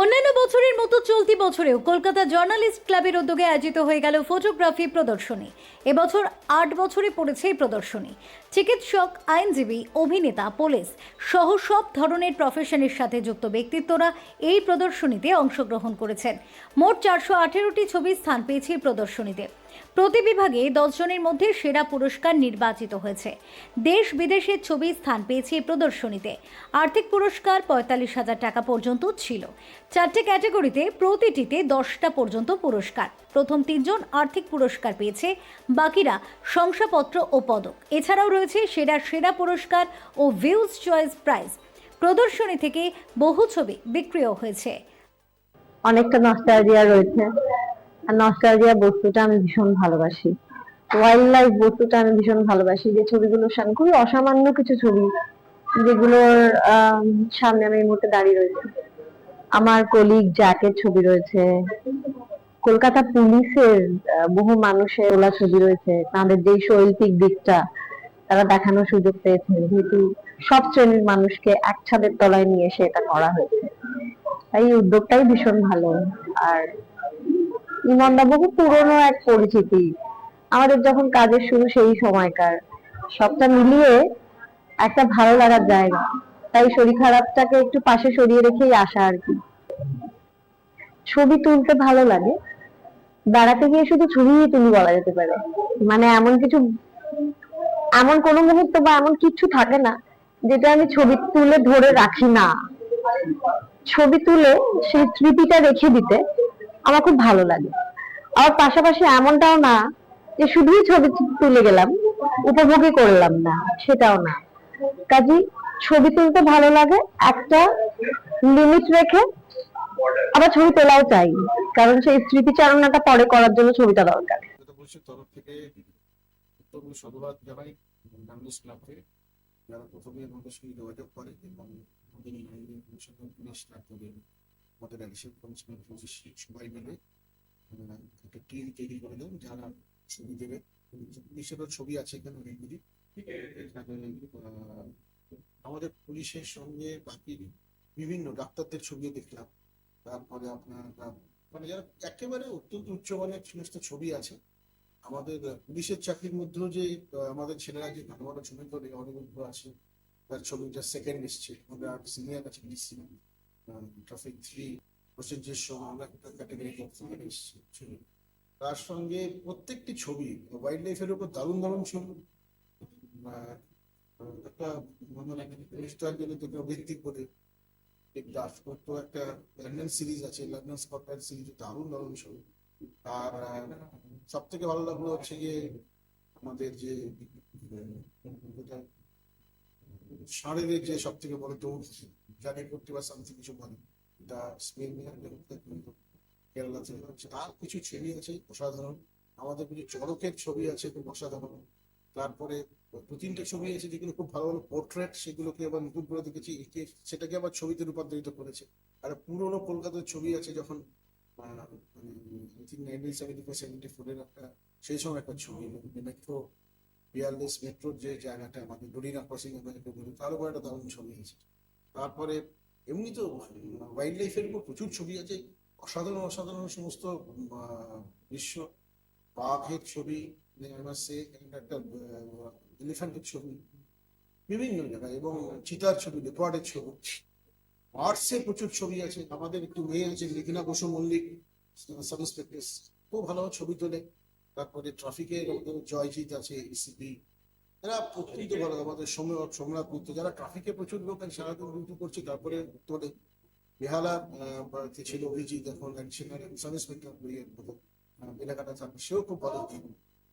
অন্যান্য বছরের মতো চলতি বছরেও কলকাতা জার্নালিস্ট ক্লাবের উদ্যোগে আয়োজিত হয়ে গেল ফটোগ্রাফি প্রদর্শনী। এবছর আট বছরে পড়েছে এই প্রদর্শনী। চিকিৎসক, আইনজীবী, অভিনেতা, পুলিশ সহ সব ধরনের প্রফেশনের সাথে যুক্ত ব্যক্তিত্বরা এই প্রদর্শনীতে অংশগ্রহণ করেছেন। মোট চারশো আঠেরোটি ছবি স্থান পেয়েছে এই প্রদর্শনীতে। প্রতি বিভাগে দশজনের মধ্যে সেরা পুরস্কার নির্বাচিত হয়েছে। দেশ বিদেশের ছবি স্থান পেয়েছে এই প্রদর্শনীতে। আর্থিক পুরস্কার পঁয়তাল্লিশ হাজার টাকা পর্যন্ত ছিল। চারটে ক্যাটাগরিতে প্রতিটিতে দশটা পর্যন্ত পুরস্কার। প্রথম তিনজন আর্থিক পুরস্কার পেয়েছে, বাকিরা শংসাপত্র ও পদক। এছাড়াও রয়েছে সেরা সেরা পুরস্কার ও ভিউজ চয়েস প্রাইজ প্রদর্শনী থেকে বহু ছবি বিক্রিও হয়েছে। অনেকটা নস্টালজিয়া রয়েছে। আর নস্টালজিয়া বস্তুটা আমি ভীষণ ভালোবাসি। ওয়াইল্ড লাইফ বস্তুটা আমি ভীষণ ভালোবাসি। যে ছবিগুলোর সামনে খুবই অসামান্য কিছু ছবি যেগুলোর সামনে আমি এই মুহূর্তে দাঁড়িয়ে রয়েছি। আমার কলিগ জ্যাকের ছবি রয়েছে। কলকাতা পুলিশের বহু মানুষের ওলা ছবি রয়েছে। তাদের যে শৈল্পিক দিকটা, তারা দেখানোর সুযোগ পেয়েছে। যেহেতু সব শ্রেণির মানুষকে এক ছাদের তলায় নিয়ে এসে এটা করা হয়েছে। তাই উদ্যোগটাই ভীষণ ভালো। আর ইমনদা বহু পুরনো এক পরিচিতি। আমাদের যখন কাজের শুরু সেই সময়কার। সবটা মিলিয়ে একটা ভালো লাগার জায়গা। তাই শরীর খারাপটাকে একটু পাশে সরিয়ে রেখেই আসা আর কি। ছবি তুলতে ভালো লাগে। বেড়াতে গিয়ে শুধু ছবিই তুলি বলা যেতে পারে। মানে এমন কিছু, এমন কোনো মুহূর্ত বা এমন কিছু থাকে না, যেটা আমি ছবি তুলে ধরে রাখি না। ছবি তুলে সেই স্মৃতিটা রেখে দিতে আমার খুব ভালো লাগে। আর পাশাপাশি এমনটাও না যে শুধুই ছবি তুলে গেলাম, উপভোগই করলাম না, সেটাও না। কাজে ছবি তুলতে ভালো লাগে, একটা লিমিট রেখে আবার ছবি তোলাও চাই, কারণ সেই স্মৃতিচারণাটা পরে করার জন্য ছবিটা দরকার। যারা প্রথমে আমাদের সঙ্গে যোগাযোগ করে, এবং আমাদের পুলিশ তারপরে আমাদের কমিশনার পুলিশ সবাই মিলে আহ, একটা টিম তৈরি করে দেন যারা ছবি দেবে পুলিশেরও ছবি আছে এখানে অনেকগুলি। আমাদের পুলিশের সঙ্গে বাকি বিভিন্ন ডাক্তারদের ছবিও দেখলাম। তারপরে আপনার মানে যারা একেবারে অত্যন্ত উচ্চমানের সমস্ত ছবি আছে আমাদের পুলিশের চাকরির মধ্যেও যে আমাদের ছেলেরা যে ভালো ভালো ছবি করে অনিরুদ্ধ আছে তার ছবিটা সেকেন্ড এসছে আমাদের আর সিনিয়র ডিসি ট্রাফিক থ্রি আমরা ক্যাটাগরি ছবি তার সঙ্গে প্রত্যেকটি ছবি ওয়াইল্ড লাইফের উপর দারুণ দারুণ ছবি একটা করে দাসগুপ্ত একটা সিরিজ আছে সিরিজ আর সব থেকে হচ্ছে আমাদের যে যে সব থেকে বড় দৌড় জানি করতে বা সামথিং কিছু বলে। এটা স্পেন কেরালা থেকে তার কিছু ছবি আছে, অসাধারণ। আমাদের কিছু চড়কের ছবি আছে, খুব অসাধারণ। তারপরে দু তিনটে ছবি আছে যেগুলো খুব ভালো ভালো পোর্ট্রেট সেগুলোকে আবার নতুন করে দেখেছি। একে সেটাকে আবার ছবিতে রূপান্তরিত করেছে। আর পুরোনো কলকাতার ছবি আছে যখন সেভেন্টি সেভেন্টি ফোরের একটা, সেই সময় একটা ছবি মেট্রো বিয়ারলেস মেট্রোর যে জায়গাটা, আমাদের ডরিনা ক্রসিং তার উপর একটা দারুণ ছবি আছে। তারপরে এমনি তো ওয়াইল্ড লাইফের উপর প্রচুর ছবি আছে। অসাধারণ অসাধারণ সমস্ত দৃশ্য। বাঘের ছবি একটা এলিফ্যান্টের ছবি, বিভিন্ন জায়গায় এবং চিতার ছবি লেপার্ডের ছবি। আর্টসে প্রচুর ছবি আছে। আমাদের একটু মেয়ে আছে লেখিনা বসু মল্লিক সাব খুব ভালো ছবি তোলে। তারপরে ট্রাফিকের জয়জিৎ আছে এসিপি এরা অত্যন্ত ভালো আমাদের সময়, সম্রাট মিত্র যারা ট্রাফিকে প্রচুর লোক সারাদিন করছে, তারপরে বেহালা ছিল অভিজিৎ এখন সাব ইন্সপেক্টর এলাকাটা থাকবে সেও খুব ভালো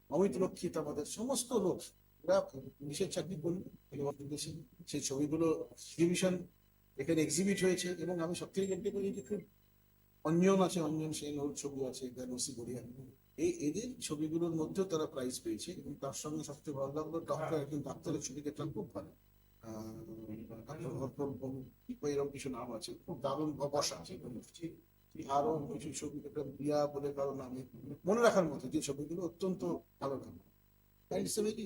অমিত রক্ষিত আমাদের সমস্ত লোক। এরা পুলিশের চাকরি সেই ছবিগুলো এক্সিবিশন এখানে এক্সিবিট হয়েছে, এবং আমি সব থেকে দেখতে পারি যে খুব অঞ্জন আছে অঞ্জন সেন ওর ছবি আছে নসি গড়িয়া এই এদের ছবিগুলোর মধ্যেও তারা প্রাইজ পেয়েছে এবং তার সঙ্গে সবচেয়ে ভালো লাগল ডক্টর একজন ডাক্তারের ছবি দেখলাম খুব ভালো। এরকম কিছু নাম আছে খুব দারুণ বসা আছে। আরও কিছু ছবি বিয়া বলে কারও নামে মনে রাখার মতো যে ছবিগুলো অত্যন্ত ভালো লাগল। And it's a very,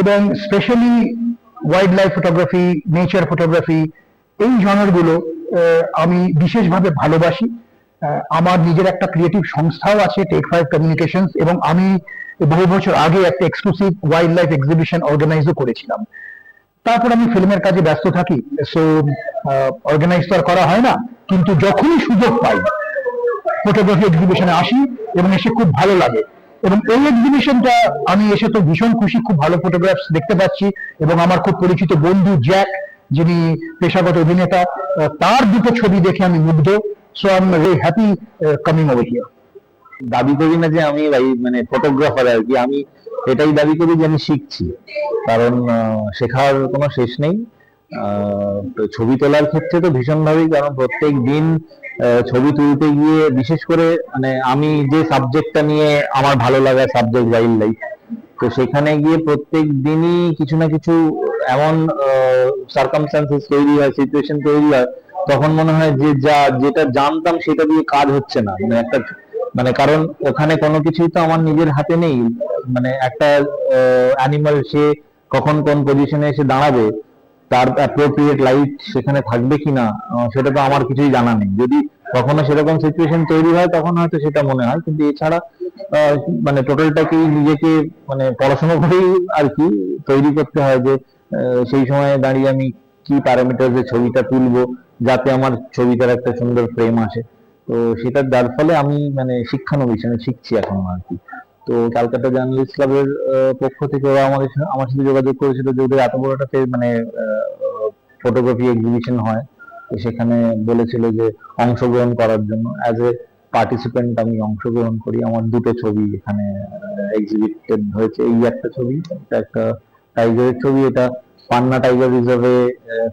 এবং specially wild life photography nature photography এই জনারগুলো আমি বিশেষভাবে ভালোবাসি। আমার নিজের একটা ক্রিয়েটিভ সংস্থাও আছে টেক ফাইভ কমিউনিকেশন এবং আমি বহু বছর আগে একটা এক্সক্লুসিভ ওয়াইল্ড লাইফ এক্সিবিশন অর্গানাইজও করেছিলাম। তারপর আমি ফিল্মের কাজে ব্যস্ত থাকি সো অর্গানাইজ তো আর করা হয় না, কিন্তু যখনই সুযোগ পাই ফটোগ্রাফি এক্সিবিশনে আসি এবং এসে খুব ভালো লাগে। এবং এই এক্সিবিশনটা আমি এসে তো ভীষণ খুশি, খুব ভালো ফটোগ্রাফস দেখতে পাচ্ছি এবং আমার খুব পরিচিত বন্ধু জ্যাক, যিনি পেশাগত অভিনেতা তার দুটো ছবি দেখে আমি মুগ্ধ। So I am very happy coming over here দাবি করি না যে আমি ভাই- মানে ফটোগ্রাফার আর কি, আমি এটাই দাবি করি যে আমি শিখছি। কারণ শেখার কোনো শেষ নেই। ছবি তোলার ক্ষেত্রে তো ভীষণভাবেই, কারণ প্রত্যেক দিন ছবি তুলতে গিয়ে বিশেষ করে মানে আমি যে সাবজেক্টটা নিয়ে আমার ভালো লাগা সাবজেক্ট ওয়াইল্ড লাইফ তো সেখানে গিয়ে প্রত্যেক দিনই কিছু না কিছু এমন সার্কামস্টান্সেস তৈরি হয় সিচুয়েশন তৈরি হয়, তখন মনে হয় যে যা, যেটা জানতাম সেটা দিয়ে কাজ হচ্ছে না। মানে একটা মানে কারণ ওখানে কোনো কিছুই তো আমার নিজের হাতে নেই। মানে একটা অ্যানিমাল সে কখন কোন পজিশনে এসে দাঁড়াবে তার অ্যাপ্রোপ্রিয়েট লাইট সেখানে থাকবে কিনা আহ, সেটা তো আমার কিছুই জানা নেই। যদি কখনো সেরকম সিচুয়েশন তৈরি হয় তখন হয়তো সেটা মনে হয়। কিন্তু এছাড়া মানে টোটালটাকেই নিজেকে মানে পড়াশোনা করেই আর কি তৈরি করতে হয় যে সেই সময় দাঁড়িয়ে আমি কি প্যারামিটার ছবিটা তুলবো যাতে আমার ছবিটার একটা সুন্দর ফ্রেম আসে। তো সেটা যার ফলে আমি মানে শিক্ষানবিশ আমি শিখছি এখন আর কি। তো ক্যালকাটা জার্নালিস্ট ক্লাবের পক্ষ থেকে ওরা আমাদের আমার সাথে যোগাযোগ করেছিল যে ওদের এত বড় একটা মানে ফটোগ্রাফি এক্সিবিশন হয়। তো সেখানে বলেছিল যে অংশগ্রহণ করার জন্য। অ্যাজ এ পার্টিসিপেন্ট আমি অংশগ্রহণ করি। আমার দুটো ছবি এখানে এক্সিবিটেড হয়েছে। এই একটা ছবি, এটা একটা টাইগারের ছবি, এটা পান্না টাইগার রিজার্ভে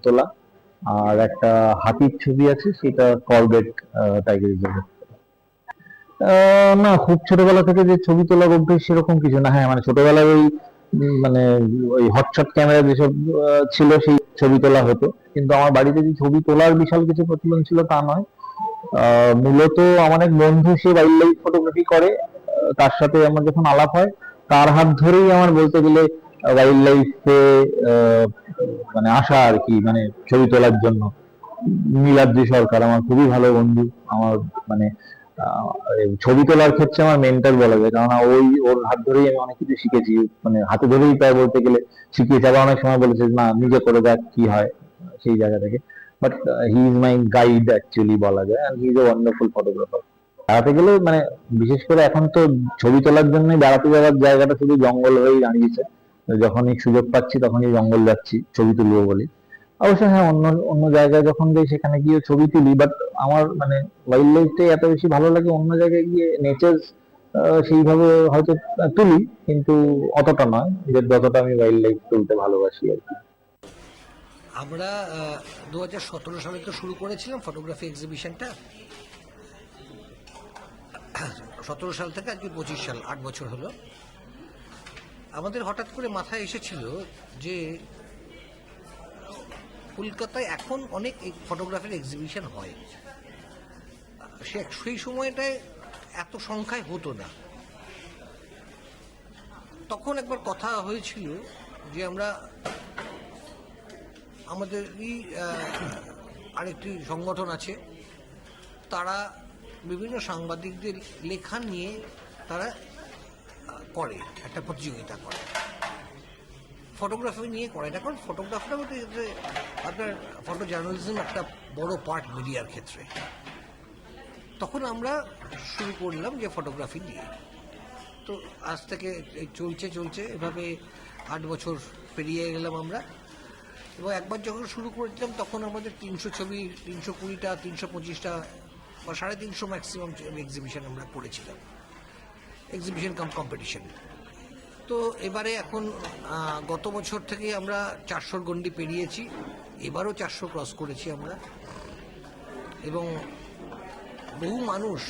তোলা। আর একটা হাতির ছবি আছে, সেটা করবেট টাইগার রিজার্ভে না, খুব ছোটবেলা থেকে যে ছবি তোলার অভ্যেস সেরকম কিছু না। হ্যাঁ মানে ছোটবেলায় ওই মানে ওই হটশট ক্যামেরা যেসব ছিল সেই ছবি তোলা হতো। কিন্তু আমার বাড়িতে যে ছবি তোলার বিশাল কিছু প্রচলন ছিল তা নয়। মূলত আমার এক বন্ধু, সে ওয়াইল্ড লাইফ ফটোগ্রাফি করে তার সাথে আমার যখন আলাপ হয়, তার হাত ধরেই আমার বলতে গেলে ওয়াইল্ড লাইফে মানে আসা আর কি মানে ছবি তোলার জন্য। নীলাদ্রি সরকার, আমার খুবই ভালো বন্ধু। আমার মানে ছবি তোলার ক্ষেত্রে আমার মেন্টার বলা যায়। কারণ ওই, ওর হাত ধরেই আমি অনেক কিছু শিখেছি। মানে হাতে ধরেই প্রায় বলতে গেলে শিখিয়েছি। আবার অনেক সময় বলেছে, না, নিজে করে দেখ কি হয় সেই জায়গা থেকে। But he is my guide actually বলা যায় and he is a wonderful photographer বেড়াতে গেলে মানে বিশেষ করে এখন তো ছবি তোলার জন্য বেড়াতে যাওয়ার জায়গাটা শুধু জঙ্গল হয়েই দাঁড়িয়েছে। যখনই সুযোগ পাচ্ছি, তখনই জঙ্গল যাচ্ছি, ছবি তুলবো বলে। অবশ্য হ্যাঁ অন্য অন্য জায়গায় যখন যাই সেখানে গিয়ে ছবি তুলি বাট আমার মানে ওয়াইল্ড লাইফটাই এত বেশি ভালো লাগে অন্য জায়গায় গিয়ে নেচার সেইভাবে হয়তো তুলি, কিন্তু অতটা নয়। যে যতটা আমি ওয়াইল্ড লাইফ তুলতে ভালোবাসি আর কি। আমরা দু হাজার সতেরো সালে তো শুরু করেছিলাম ফটোগ্রাফি এক্সিবিশনটা সতেরো সাল থেকে আজকে পঁচিশ সাল, আট বছর হলো। আমাদের হঠাৎ করে মাথায় এসেছিল যে কলকাতায় এখন অনেক ফটোগ্রাফির এক্সিবিশন হয়। সে সেই সময়টায় এত সংখ্যায় হতো না। তখন একবার কথা হয়েছিল যে আমরা আমাদেরই আহ, আরেকটি সংগঠন আছে তারা বিভিন্ন সাংবাদিকদের লেখা নিয়ে তারা করে একটা প্রতিযোগিতা করে। ফটোগ্রাফি নিয়ে করে। এটা কারণ ফটোগ্রাফিটা বলতে যে আপনার ফটো জার্নালিজম একটা বড় পার্ট মিডিয়ার ক্ষেত্রে। তখন আমরা শুরু করলাম যে ফটোগ্রাফি নিয়ে। তো আজ থেকে চলছে চলছে, এভাবে আট বছর পেরিয়ে গেলাম আমরা। এবং একবার যখন শুরু করেছিলাম, তখন আমাদের তিনশো ছবি, তিনশো কুড়িটা, তিনশো পঁচিশটা বা সাড়ে তিনশো ম্যাক্সিমাম এক্সিবিশন আমরা করেছিলাম। এক্সিবিশন কাম কম্পিটিশন তো এবারে এখন গত বছর থেকে আমরা চারশোর গন্ডি পেরিয়েছি। এবারও চারশো ক্রস করেছি আমরা। এবং বহু মানুষ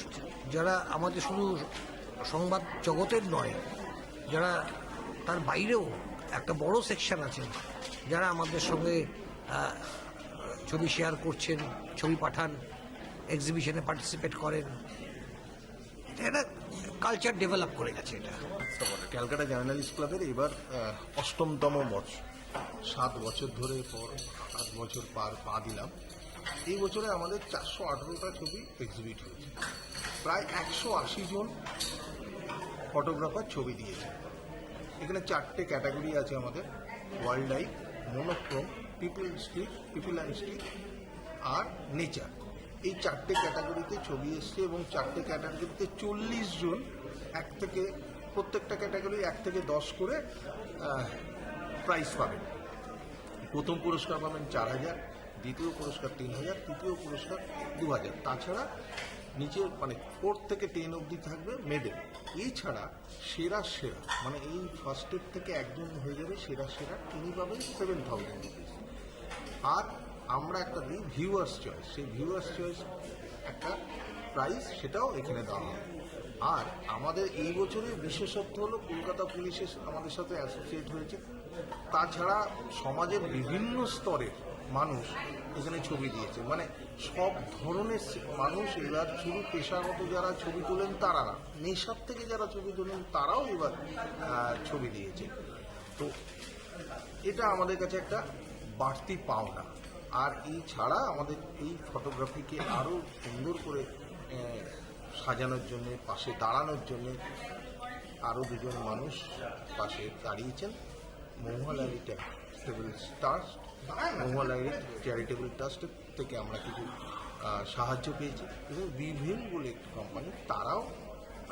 যারা আমাদের শুধু সংবাদ জগতের নয়, যারা তার বাইরেও একটা বড় সেকশন আছে যারা আমাদের সঙ্গে ছবি শেয়ার করছেন, ছবি পাঠান এক্সিবিশনে পার্টিসিপেট করেন। এটা কালচার ডেভেলপ করে গেছে এটা। ক্যালকাটা জার্নালিস্ট ক্লাবের এবার অষ্টমতম বছর সাত বছর ধরে পর আট বছর পার পা দিলাম। এই বছরে আমাদের চারশো আঠেরোটা ছবি এক্সিবিট হয়েছে। প্রায় একশো আশি জন ফটোগ্রাফার ছবি দিয়েছে। এখানে চারটে ক্যাটাগরি আছে আমাদের। Wild life monochrome people street people and street R nature এই চারটে ক্যাটাগরিতে ছবি এসছে এবং চারটে ক্যাটাগরিতে চল্লিশ জন, এক থেকে প্রত্যেকটা ক্যাটাগরি এক থেকে দশ করে প্রাইজ পাবেন। প্রথম পুরস্কার পাবেন চার হাজার, দ্বিতীয় পুরস্কার তিন হাজার, তৃতীয় পুরস্কার দু হাজার। তাছাড়া নিচে মানে ফোর্থ থেকে টেন অবধি থাকবে মেডেল এছাড়া সেরা সেরা মানে এই ফার্স্টের থেকে একজন হয়ে যাবে সেরা সেরা, তিনি পাবেন সেভেন থাউজেন্ড রুপিস আর আমরা একটা দিই ভিউয়ার্স চয়েস সেই ভিউয়ার্স চয়েস একটা প্রাইস সেটাও এখানে দেওয়া হয়। আর আমাদের এই বছরের বিশেষত্ব হলো কলকাতা পুলিশের আমাদের সাথে অ্যাসোসিয়েট হয়েছে। তাছাড়া সমাজের বিভিন্ন স্তরের মানুষ এখানে ছবি দিয়েছে। মানে সব ধরনের মানুষ এবার শুধু পেশাগত যারা ছবি তোলেন তারা না, নেশার থেকে যারা ছবি তোলেন তারাও এবার ছবি দিয়েছে। তো এটা আমাদের কাছে একটা বাড়তি পাওনা। আর এই ছাড়া আমাদের এই ফটোগ্রাফিকে আরও সুন্দর করে সাজানোর জন্য, পাশে দাঁড়ানোর জন্য আরও দুজন মানুষ পাশে দাঁড়িয়েছেন। Mahualari charitable trust Mahualari charitable trust থেকে আমরা কিছু সাহায্য পেয়েছি এবং বিভিন বলে একটি কোম্পানি তারাও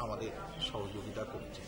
আমাদের সহযোগিতা করেছে।